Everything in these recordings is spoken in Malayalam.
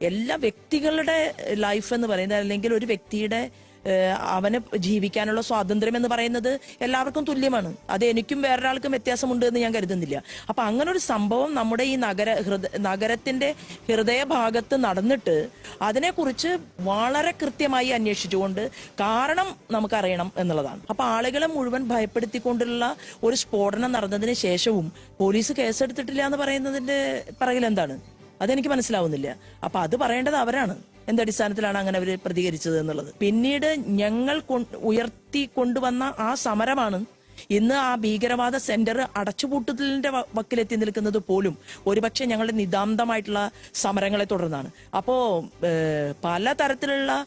എല്ലാ വ്യക്തികളുടെ ലൈഫ് എന്ന് പറയുന്നത് അല്ലെങ്കിൽ ഒരു വ്യക്തിയുടെ അവന് ജീവിക്കാനുള്ള സ്വാതന്ത്ര്യം എന്ന് പറയുന്നത് എല്ലാവർക്കും തുല്യമാണ്. അത് എനിക്കും വേറൊരാൾക്കും വ്യത്യാസമുണ്ട് എന്ന് ഞാൻ കരുതുന്നില്ല. അപ്പൊ അങ്ങനെ ഒരു സംഭവം നമ്മുടെ ഈ നഗര നഗരത്തിന്റെ ഹൃദയഭാഗത്ത് നടന്നിട്ട് അതിനെക്കുറിച്ച് വളരെ കൃത്യമായി അന്വേഷിച്ചുകൊണ്ട് കാരണം നമുക്കറിയണം എന്നുള്ളതാണ്. അപ്പൊ ആളുകളെ മുഴുവൻ ഭയപ്പെടുത്തിക്കൊണ്ടുള്ള ഒരു സ്ഫോടനം നടന്നതിന് ശേഷവും പോലീസ് കേസെടുത്തിട്ടില്ല എന്ന് പറയുന്നതിന്റെ പിറകിൽ എന്താണ്? അതെനിക്ക് മനസ്സിലാവുന്നില്ല. അപ്പൊ അത് പറയേണ്ടത് അവരാണ്. എന്തടിസ്ഥാനത്തിലാണ് അങ്ങനെ അവർ പ്രതികരിച്ചത് എന്നുള്ളത്? പിന്നീട് ഞങ്ങൾ ഉയർത്തി കൊണ്ടുവന്ന ആ സമരമാണ് ഇന്ന് ആ ഭീകരവാദ സെന്റർ അടച്ചുപൂട്ടലിന്റെ വക്കിലെത്തി നിൽക്കുന്നത് പോലും ഒരുപക്ഷെ ഞങ്ങളുടെ നിതാന്തമായിട്ടുള്ള സമരങ്ങളെ തുടർന്നാണ്. അപ്പോ പല തരത്തിലുള്ള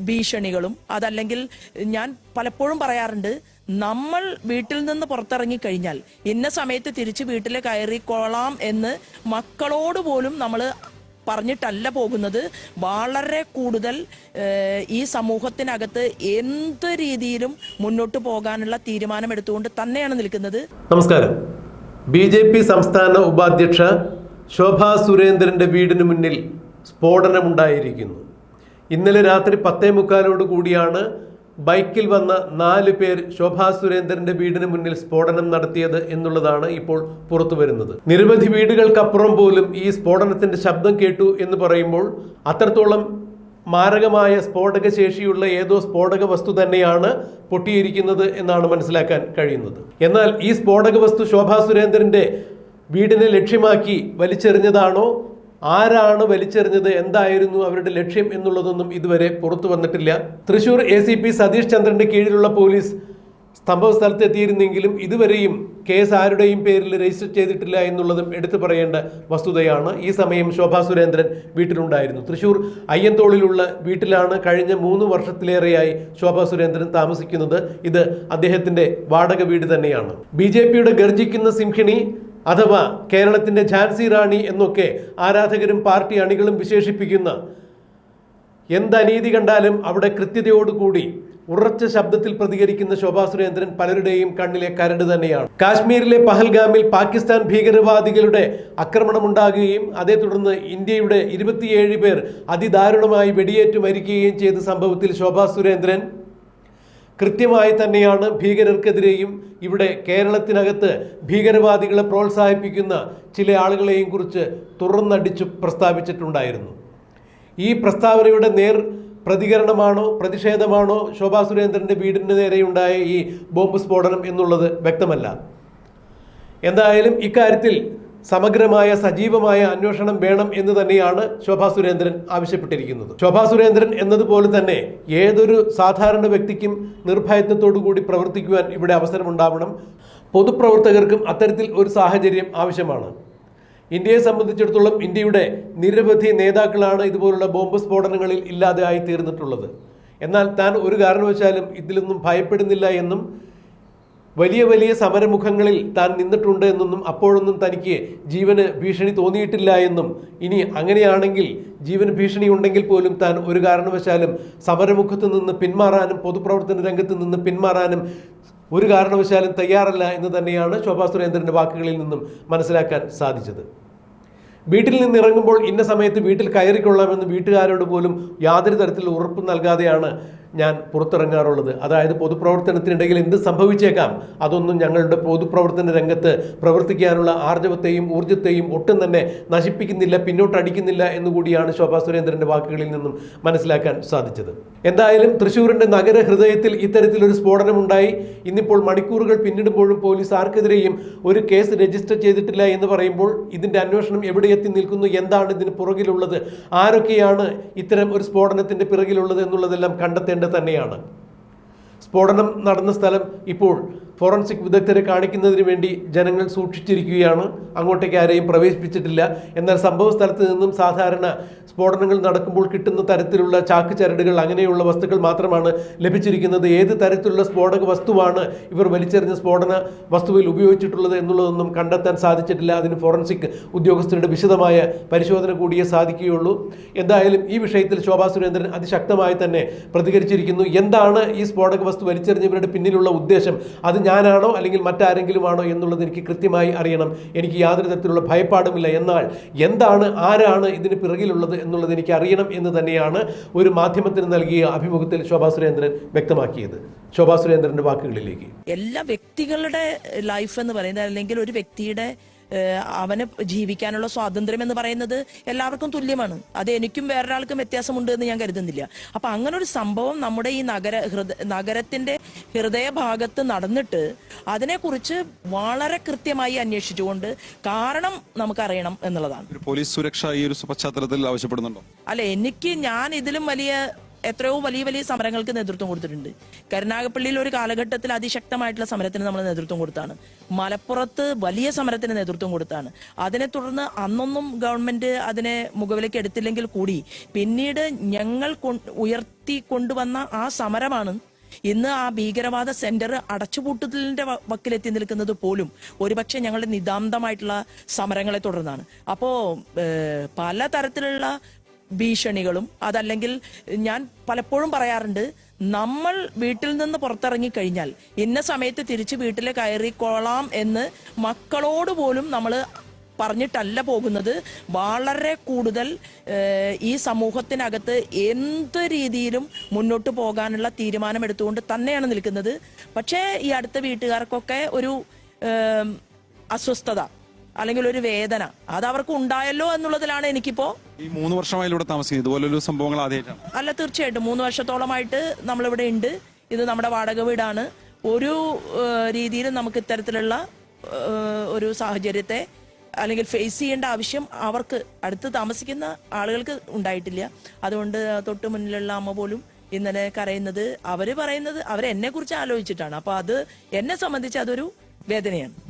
ഭീഷണികളും അതല്ലെങ്കിൽ ഞാൻ പലപ്പോഴും പറയാറുണ്ട് നമ്മൾ വീട്ടിൽ നിന്ന് പുറത്തിറങ്ങി കഴിഞ്ഞാൽ ഇന്ന സമയത്ത് തിരിച്ച് വീട്ടിൽ കയറിക്കോളാം എന്ന് മക്കളോട് പോലും നമ്മൾ പറഞ്ഞിട്ടല്ല പോകുന്നത്. വളരെ കൂടുതൽ ഈ സമൂഹത്തിനകത്ത് എന്ത് രീതിയിലും മുന്നോട്ട് പോകാനുള്ള തീരുമാനമെടുത്തുകൊണ്ട് തന്നെയാണ് നിൽക്കുന്നത്. നമസ്കാരം. ബി ജെ പി സംസ്ഥാന ഉപാധ്യക്ഷ ശോഭാ സുരേന്ദ്രന്റെ വീടിന് മുന്നിൽ സ്ഫോടനമുണ്ടായിരിക്കുന്നു. ഇന്നലെ രാത്രി പത്തേ മുക്കാലോട് കൂടിയാണ് ബൈക്കിൽ വന്ന നാല് പേർ ശോഭാ സുരേന്ദ്രന്റെ വീടിന് മുന്നിൽ സ്ഫോടനം നടത്തിയത് എന്നുള്ളതാണ് ഇപ്പോൾ പുറത്തു വരുന്നത്. നിരവധി വീടുകൾക്കപ്പുറം പോലും ഈ സ്ഫോടനത്തിന്റെ ശബ്ദം കേട്ടു എന്ന് പറയുമ്പോൾ അത്രത്തോളം മാരകമായ സ്ഫോടക ശേഷിയുള്ള ഏതോ സ്ഫോടക വസ്തു തന്നെയാണ് പൊട്ടിയിരിക്കുന്നത് എന്നാണ് മനസ്സിലാക്കാൻ കഴിയുന്നത്. എന്നാൽ ഈ സ്ഫോടക വസ്തു ശോഭാ സുരേന്ദ്രന്റെ വീടിനെ ലക്ഷ്യമാക്കി വലിച്ചെറിഞ്ഞതാണോ? ആരാണ് വലിച്ചെറിഞ്ഞത്? എന്തായിരുന്നു അവരുടെ ലക്ഷ്യം എന്നുള്ളതൊന്നും ഇതുവരെ പുറത്തു വന്നിട്ടില്ല. Thrissur A C P Satheesh ചന്ദ്രന്റെ കീഴിലുള്ള പോലീസ് സംഭവ സ്ഥലത്തെത്തിയിരുന്നെങ്കിലും ഇതുവരെയും കേസ് ആരുടെയും പേരിൽ രജിസ്റ്റർ ചെയ്തിട്ടില്ല എന്നുള്ളതും എടുത്തു പറയേണ്ട വസ്തുതയാണ്. ഈ സമയം ശോഭാ സുരേന്ദ്രൻ വീട്ടിലുണ്ടായിരുന്നു. തൃശൂർ അയ്യന്തോളിലുള്ള വീട്ടിലാണ് കഴിഞ്ഞ മൂന്ന് വർഷത്തിലേറെയായി ശോഭാ സുരേന്ദ്രൻ താമസിക്കുന്നത്. ഇത് അദ്ദേഹത്തിന്റെ വാടക വീട് തന്നെയാണ്. ബി ഗർജിക്കുന്ന സിംഹിണി അഥവാ കേരളത്തിന്റെ ഝാൻസി റാണി എന്നൊക്കെ ആരാധകരും പാർട്ടി അണികളും വിശേഷിപ്പിക്കുന്ന എന്തനീതി കണ്ടാലും അവിടെ കൃത്യതയോടുകൂടി ഉറച്ച ശബ്ദത്തിൽ പ്രതികരിക്കുന്ന ശോഭാ സുരേന്ദ്രൻ പലരുടെയും കണ്ണിലെ കരട് തന്നെയാണ്. കാശ്മീരിലെ പഹൽഗാമിൽ പാകിസ്ഥാൻ ഭീകരവാദികളുടെ ആക്രമണമുണ്ടാകുകയും അതേ തുടർന്ന് ഇന്ത്യയുടെ ഇരുപത്തിയേഴ് പേർ അതിദാരുണമായി വെടിയേറ്റ് മരിക്കുകയും ചെയ്ത സംഭവത്തിൽ ശോഭാ സുരേന്ദ്രൻ കൃത്യമായി തന്നെയാണ് ഭീകരർക്കെതിരെയും ഇവിടെ കേരളത്തിനകത്ത് ഭീകരവാദികളെ പ്രോത്സാഹിപ്പിക്കുന്ന ചില ആളുകളെയും കുറിച്ച് തുറന്നടിച്ചു പ്രസ്താവിച്ചിട്ടുണ്ടായിരുന്നു. ഈ പ്രസ്താവനയുടെ നേർ പ്രതികരണമാണോ പ്രതിഷേധമാണോ ശോഭാ സുരേന്ദ്രന്റെ വീടിന് നേരെയുണ്ടായ ഈ ബോംബ് സ്ഫോടനം എന്നുള്ളത് വ്യക്തമല്ല. എന്തായാലും ഇക്കാര്യത്തിൽ സമഗ്രമായ സജീവമായ അന്വേഷണം വേണം എന്ന് തന്നെയാണ് ശോഭാ സുരേന്ദ്രൻ ആവശ്യപ്പെട്ടിരിക്കുന്നത്. ശോഭാ സുരേന്ദ്രൻ എന്നതുപോലെ തന്നെ ഏതൊരു സാധാരണ വ്യക്തിക്കും നിർഭയത്വത്തോടു കൂടി പ്രവർത്തിക്കുവാൻ ഇവിടെ അവസരമുണ്ടാവണം. പൊതുപ്രവർത്തകർക്കും അത്തരത്തിൽ ഒരു സാഹചര്യം ആവശ്യമാണ്. ഇന്ത്യയെ സംബന്ധിച്ചിടത്തോളം ഇന്ത്യയുടെ നിരവധി നേതാക്കളാണ് ഇതുപോലുള്ള ബോംബ് സ്ഫോടനങ്ങളിൽ ഇല്ലാതെ ആയി തീർന്നിട്ടുള്ളത്. എന്നാൽ താൻ ഒരു കാരണവശാലും ഇതിലൊന്നും ഭയപ്പെടുന്നില്ല എന്നും വലിയ വലിയ സമരമുഖങ്ങളിൽ താൻ നിന്നിട്ടുണ്ട് എന്നൊന്നും അപ്പോഴൊന്നും തനിക്ക് ജീവന് ഭീഷണി തോന്നിയിട്ടില്ല എന്നും. ഇനി അങ്ങനെയാണെങ്കിൽ ജീവൻ ഭീഷണി ഉണ്ടെങ്കിൽ പോലും താൻ ഒരു കാരണവശാലും സമരമുഖത്ത് നിന്ന് പിന്മാറാനും പൊതുപ്രവർത്തന രംഗത്ത് നിന്ന് പിന്മാറാനും ഒരു കാരണവശാലും തയ്യാറല്ല എന്ന് തന്നെയാണ് ശോഭാ സുരേന്ദ്രന്റെ വാക്കുകളിൽ നിന്നും മനസ്സിലാക്കാൻ സാധിച്ചത്. വീട്ടിൽ നിന്ന് ഇറങ്ങുമ്പോൾ ഇന്ന സമയത്ത് വീട്ടിൽ കയറിക്കൊള്ളാമെന്ന് വീട്ടുകാരോട് പോലും യാതൊരു തരത്തിലുള്ള ഉറപ്പ് നൽകാതെയാണ് ഞാൻ പുറത്തിറങ്ങാറുള്ളത്. അതായത് പൊതുപ്രവർത്തനത്തിനിടയിൽ എന്ത് സംഭവിച്ചേക്കാം അതൊന്നും ഞങ്ങളുടെ പൊതുപ്രവർത്തന രംഗത്ത് പ്രവർത്തിക്കാനുള്ള ആർജവത്തെയും ഊർജത്തെയും ഒട്ടും തന്നെ നശിപ്പിക്കുന്നില്ല പിന്നോട്ടടിക്കുന്നില്ല എന്നുകൂടിയാണ് ശോഭാ സുരേന്ദ്രന്റെ വാക്കുകളിൽ നിന്നും മനസ്സിലാക്കാൻ സാധിച്ചത്. എന്തായാലും തൃശ്ശൂരിന്റെ നഗര ഹൃദയത്തിൽ ഇത്തരത്തിലൊരു സ്ഫോടനമുണ്ടായി. ഇന്നിപ്പോൾ മണിക്കൂറുകൾ പിന്നിടുമ്പോഴും പോലീസ് ആർക്കെതിരെയും ഒരു കേസ് രജിസ്റ്റർ ചെയ്തിട്ടില്ല എന്ന് പറയുമ്പോൾ ഇതിന്റെ അന്വേഷണം എവിടെ എത്തി നിൽക്കുന്നു എന്താണ് ഇതിന് പുറകിലുള്ളത് ആരൊക്കെയാണ് ഇത്തരം ഒരു സ്ഫോടനത്തിന്റെ പിറകിലുള്ളത് എന്നുള്ളതെല്ലാം കണ്ടെത്തേണ്ടത് തന്നെയാണ്. സ്ഫോടനം നടന്ന സ്ഥലം ഇപ്പോൾ ഫോറൻസിക് വിദഗ്ധരെ കാണിക്കുന്നതിന് വേണ്ടി ജനങ്ങൾ സൂക്ഷിച്ചിരിക്കുകയാണ്. അങ്ങോട്ടേക്ക് ആരെയും പ്രവേശിപ്പിച്ചിട്ടില്ല. എന്നാൽ സംഭവ സ്ഥലത്ത് നിന്നും സാധാരണ സ്ഫോടനങ്ങൾ നടക്കുമ്പോൾ കിട്ടുന്ന തരത്തിലുള്ള ചാക്ക് ചരടുകൾ അങ്ങനെയുള്ള വസ്തുക്കൾ മാത്രമാണ് ലഭിച്ചിരിക്കുന്നത്. ഏത് തരത്തിലുള്ള സ്ഫോടക വസ്തുവാണ് ഇവർ വലിച്ചെറിഞ്ഞ സ്ഫോടന വസ്തുവിൽ ഉപയോഗിച്ചിട്ടുള്ളത് എന്നുള്ളതൊന്നും കണ്ടെത്താൻ സാധിച്ചിട്ടില്ല. അതിന് ഫോറൻസിക് ഉദ്യോഗസ്ഥരുടെ വിശദമായ പരിശോധന കൂടിയേ സാധിക്കുകയുള്ളൂ. എന്തായാലും ഈ വിഷയത്തിൽ ശോഭാ സുരേന്ദ്രൻ അതിശക്തമായി തന്നെ പ്രതികരിച്ചിരിക്കുന്നു. എന്താണ് ഈ സ്ഫോടക വസ്തു വലിച്ചെറിഞ്ഞവരുടെ പിന്നിലുള്ള ഉദ്ദേശം? അത് ഞാനാണോ അല്ലെങ്കിൽ മറ്റാരെങ്കിലും ആണോ എന്നുള്ളത് എനിക്ക് കൃത്യമായി അറിയണം. എനിക്ക് യാതൊരു തരത്തിലുള്ള ഭയപ്പാടുമില്ല. എന്നാൽ എന്താണ് ആരാണ് ഇതിന് പിറകിലുള്ളത് എന്നുള്ളത് എനിക്ക് അറിയണം എന്ന് തന്നെയാണ് ഒരു മാധ്യമത്തിന് നൽകിയ അഭിമുഖത്തിൽ ശോഭാ സുരേന്ദ്രൻ വ്യക്തമാക്കിയത്. ശോഭാ സുരേന്ദ്രന്റെ വാക്കുകളിലേക്ക്. എല്ലാ വ്യക്തികളുടെ ലൈഫ് എന്ന് പറയുന്നത് അല്ലെങ്കിൽ ഒരു വ്യക്തിയുടെ അവന് ജീവിക്കാനുള്ള സ്വാതന്ത്ര്യം എന്ന് പറയുന്നത് എല്ലാവർക്കും തുല്യമാണ്. അത് എനിക്കും വേറൊരാൾക്കും വ്യത്യാസമുണ്ട് എന്ന് ഞാൻ കരുതുന്നില്ല. അപ്പൊ അങ്ങനെ ഒരു സംഭവം നമ്മുടെ ഈ നഗര നഗരത്തിന്റെ ഹൃദയഭാഗത്ത് നടന്നിട്ട് അതിനെക്കുറിച്ച് വളരെ കൃത്യമായി അന്വേഷിച്ചുകൊണ്ട് കാരണം നമുക്കറിയണം എന്നുള്ളതാണ്. പോലീസ് സുരക്ഷ ഈ ഒരു പശ്ചാത്തലത്തിൽ ആവശ്യപ്പെടുന്നുണ്ടോ? അല്ല എനിക്ക് ഞാൻ ഇതിലും വലിയ എത്രയോ വലിയ വലിയ സമരങ്ങൾക്ക് നേതൃത്വം കൊടുത്തിട്ടുണ്ട്. കരുനാഗപ്പള്ളിയിൽ ഒരു കാലഘട്ടത്തിൽ അതിശക്തമായിട്ടുള്ള സമരത്തിന് നമ്മൾ നേതൃത്വം കൊടുത്താണ്. മലപ്പുറത്ത് വലിയ സമരത്തിന് നേതൃത്വം കൊടുത്താണ്. അതിനെ തുടർന്ന് അന്നൊന്നും ഗവൺമെന്റ് അതിനെ മുഖവിലേക്ക് എടുത്തില്ലെങ്കിൽ കൂടി പിന്നീട് ഞങ്ങൾ ഉയർത്തി കൊണ്ടുവന്ന ആ സമരമാണ് ഇന്ന് ആ ഭീകരവാദ സെന്റർ അടച്ചുപൂട്ടലിന്റെ വക്കിലെത്തി നിൽക്കുന്നത് പോലും ഒരുപക്ഷെ ഞങ്ങളുടെ നിതാന്തമായിട്ടുള്ള സമരങ്ങളെ തുടർന്നാണ്. അപ്പോ പല തരത്തിലുള്ള ഭീഷണികളും അതല്ലെങ്കിൽ ഞാൻ പലപ്പോഴും പറയാറുണ്ട് നമ്മൾ വീട്ടിൽ നിന്ന് പുറത്തിറങ്ങി കഴിഞ്ഞാൽ ഇന്ന സമയത്ത് തിരിച്ച് വീട്ടിൽ കയറിക്കോളാം എന്ന് മക്കളോട് പോലും നമ്മൾ പറഞ്ഞിട്ടല്ല പോകുന്നത്. വളരെ കൂടുതൽ ഈ സമൂഹത്തിനകത്ത് എന്ത് രീതിയിലും മുന്നോട്ട് പോകാനുള്ള തീരുമാനം എടുത്തുകൊണ്ട് തന്നെയാണ് നിൽക്കുന്നത്. പക്ഷേ ഈ അടുത്ത വീട്ടുകാർക്കൊക്കെ ഒരു അസ്വസ്ഥത അല്ലെങ്കിൽ ഒരു വേദന അത് അവർക്ക് ഉണ്ടായല്ലോ എന്നുള്ളതിലാണ് എനിക്കിപ്പോ ഈ മൂന്ന് വർഷമായി ഇവിടെ താമസിക്കുന്നത് ഇതുപോലൊരു സംഭവങ്ങൾ ആദ്യമായിട്ടാണ്. അല്ല തീർച്ചയായിട്ടും. മൂന്ന് വർഷത്തോളമായിട്ട് നമ്മളിവിടെ ഉണ്ട്. ഇത് നമ്മുടെ വാടക വീടാണ്. ഒരു രീതിയിലും നമുക്ക് ഇത്തരത്തിലുള്ള ഒരു സാഹചര്യത്തെ അല്ലെങ്കിൽ ഫേസ് ചെയ്യേണ്ട ആവശ്യം അവർക്ക് അടുത്ത് താമസിക്കുന്ന ആളുകൾക്ക് ഉണ്ടായിട്ടില്ല. അതുകൊണ്ട് തൊട്ട് മുന്നിലുള്ള അമ്മ പോലും ഇന്നലെ കരയുന്നത് അവർ പറയുന്നത് അവരെന്നെ കുറിച്ച് ആലോചിച്ചിട്ടാണ്. അപ്പൊ അത് എന്നെ സംബന്ധിച്ച് അതൊരു വേദനയാണ്.